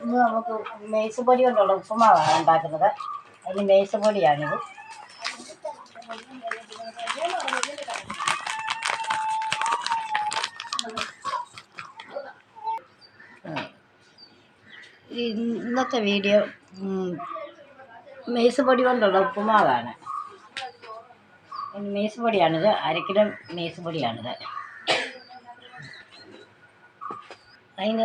ഇന്ന് നമുക്ക് മേസുപൊടി കൊണ്ടുള്ള ഉപ്പുമാവാണ് ഉണ്ടാക്കുന്നത്. അതിന് മെയ്സ് പൊടിയാണിത് ഇന്നത്തെ വീഡിയോ മെയ്സ് മേസുപൊടി കൊണ്ടുള്ള ഉപ്പുമാവാണ്. മേസുപൊടിയാണിത് അരക്കിലും കിലോ മേസുപൊടിയാണിത് അതിന്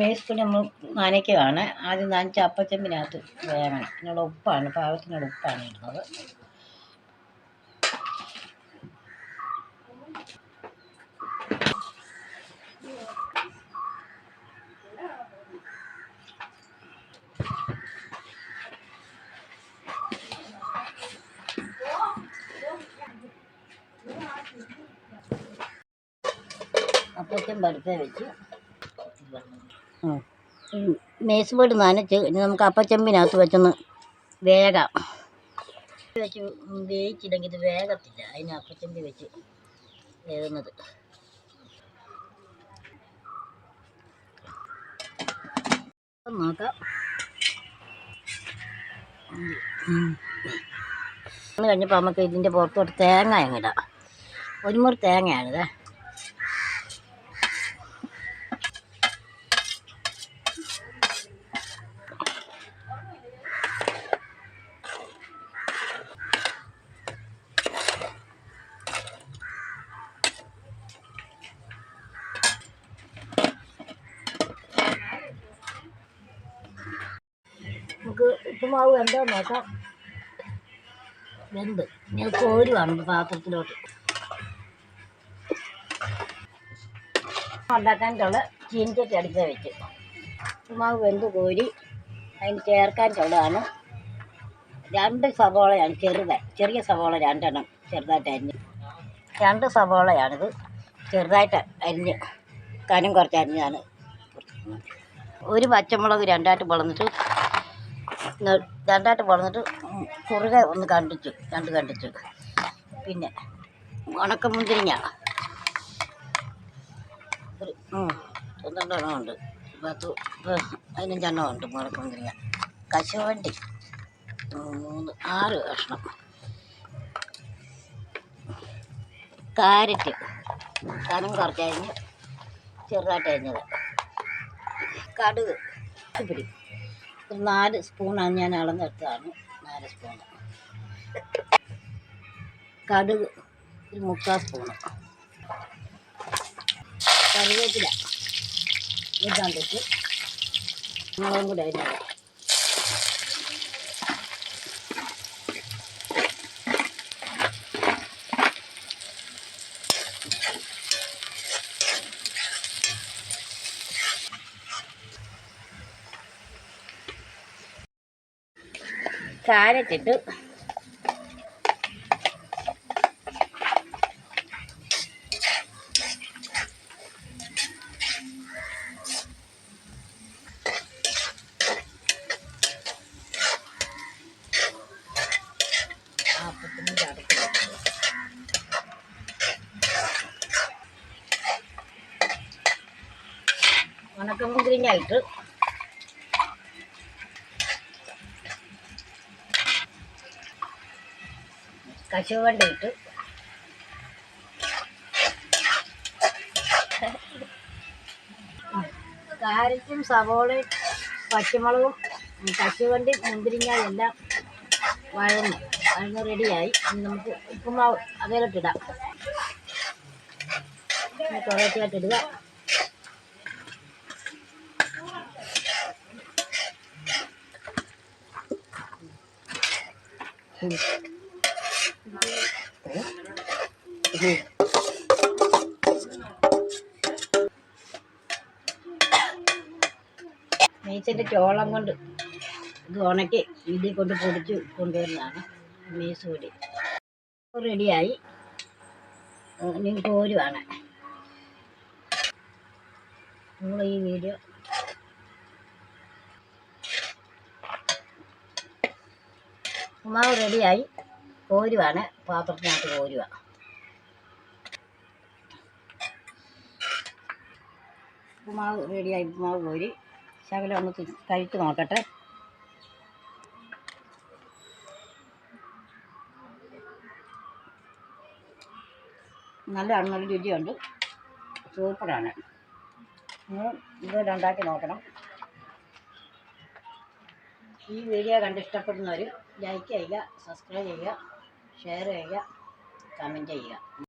മേസ്പൂൺ നമ്മൾ നനയ്ക്കുകയാണ്. ആദ്യം നനച്ച അപ്പച്ചമ്പിനകത്ത് വേണം ഇതിനുള്ള ഉപ്പാണ് പാകത്തിനുള്ള ഉപ്പാണ് ഇടുന്നത്. അപ്പച്ചൻ പടുത്തേ വെച്ച് മേസുപൊടി നനച്ച് ഇനി നമുക്ക് അപ്പച്ചമ്പിനകത്ത് വെച്ചൊന്ന് വേഗം. വെച്ച് വേവിച്ചില്ലെങ്കിൽ ഇത് വേഗത്തില്ല അതിന് അപ്പച്ചമ്പി വെച്ച് വേകുന്നത് നോക്കാം. കഴിഞ്ഞപ്പോൾ നമുക്ക് ഇതിന്റെ പുറത്തോട്ട് തേങ്ങ അങ്ങിടാം ഒരു മുറി തേങ്ങയാണിത്. നമുക്ക് എന്താ നോക്കാം. വെന്ത് ഞാൻ കോരുവാണ് പാത്രത്തിലോട്ട്. ഉണ്ടാക്കാനുള്ള ചീനിച്ചട്ടി അടിച്ച് വെച്ച്. ഉപ്പുമാവ് വെന്ത് കോരി അതിന് ചേർക്കാൻ ചുള്ളതാണ് രണ്ട് സവോളയാണ് ചെറുത് ചെറിയ സവോള രണ്ടെണ്ണം ചെറുതായിട്ട് അരിഞ്ഞ്. രണ്ട് സവോളയാണിത്. ചെറുതായിട്ട് അരിഞ്ഞ് കനം കുറച്ച് അരിഞ്ഞാണ് ഒരു പച്ചമുളക് രണ്ടായിട്ട് പൊളന്നിട്ട് ന- രണ്ടായിട്ട് വളർന്നിട്ട് കുറുകെ ഒന്ന് കണ്ടിച്ചു രണ്ട് കണ്ടിച്ചു. പിന്നെ ഉണക്കമുന്തിരിങ്ങ ഒരു പന്ത്രണ്ടെണ്ണം ഉണ്ട്. പത്ത് പതിനഞ്ചെണ്ണം ഉണ്ട് ഉണക്കമുന്തിരിങ്ങ കശുവണ്ടി. മൂന്ന് ആറ് കഷ്ണം. കാരറ്റ്. കനം കുറച്ച് ചെറുതായിട്ട് അരിഞ്ഞത്. കടുക്. പിടി ഒരു നാല് സ്പൂണാണ് ഞാൻ അളന്നെടുത്തതാണ്. നാല് സ്പൂൺ കടുക് ഒരു മുക്കാൽ സ്പൂണ്. കറിവേപ്പില. ഇതാണ്ടിട്ട് മുളകും കൂടെ അരിഞ്ഞത് കാരറ്റ് ഇട്ട് ഉണക്കമുന്തിരിങ്ങ ചടക്കും കശുവണ്ടി ഇട്ടു കാരറ്റും സവോളയും പച്ചമുളകും കശുവണ്ടി മുന്തിരിങ്ങ എല്ലാം വഴന്നു വഴന്ന് റെഡിയായി. നമുക്ക് ഉപ്പുമാവ് അതിലോട്ടിടാം കുറേശ്ശായിട്ട് ഇടുക. ഉം. മീസിന്റെ ചോളം കൊണ്ട് ഇത് ഉണക്കി ഇതിൽ കൊണ്ട് പൊടിച്ച് കൊണ്ടുവരുന്നതാണ് മീസ് പൊടി. റെഡിയായി ഇനി കോരുവാണ്. നമ്മൾ ഈ വീഡിയോ ഉമാവ് റെഡിയായി കോരുവാണ്. പാത്രത്തിനകത്ത് കോരുക ഉപ്പുമാവ് റെഡിയായി ഉപ്പുമാവ് കോരി ശകലം ഒന്ന് കഴിച്ച് നോക്കട്ടെ. നല്ല അണ്ണൊരു രുചിയുണ്ട്. സൂപ്പറാണ്. ഇതുപോലെ ഉണ്ടാക്കി നോക്കണം. ഈ വീഡിയോ കണ്ട് ഇഷ്ടപ്പെടുന്നവർ ലൈക്ക് ചെയ്യുക സബ്സ്ക്രൈബ് ചെയ്യുക ഷെയർ ചെയ്യുക കമന്റ് ചെയ്യുക.